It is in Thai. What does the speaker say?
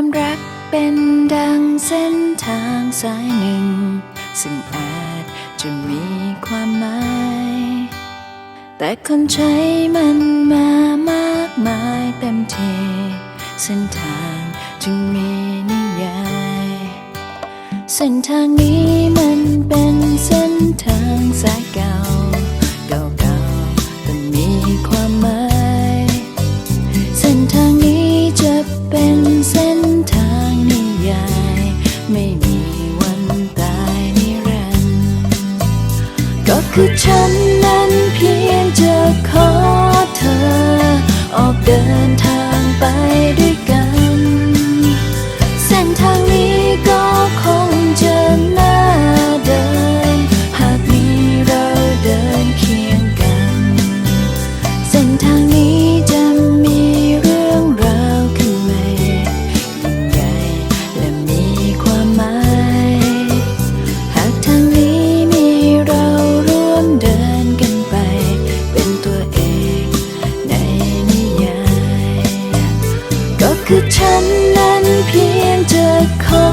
ความรักเป็นดังเส้นทางสายหนึ่ง ซึ่งอาจจะมีความหมาย แต่คนใช้มันมามากมายเต็มทีเส้นทางจึงมีนิยาย เส้นทางนี้มันเป็น คือฉันนั้นเพียงจะขอเธอ ออกเดิน คือฉันนั้นเพียงจะขอ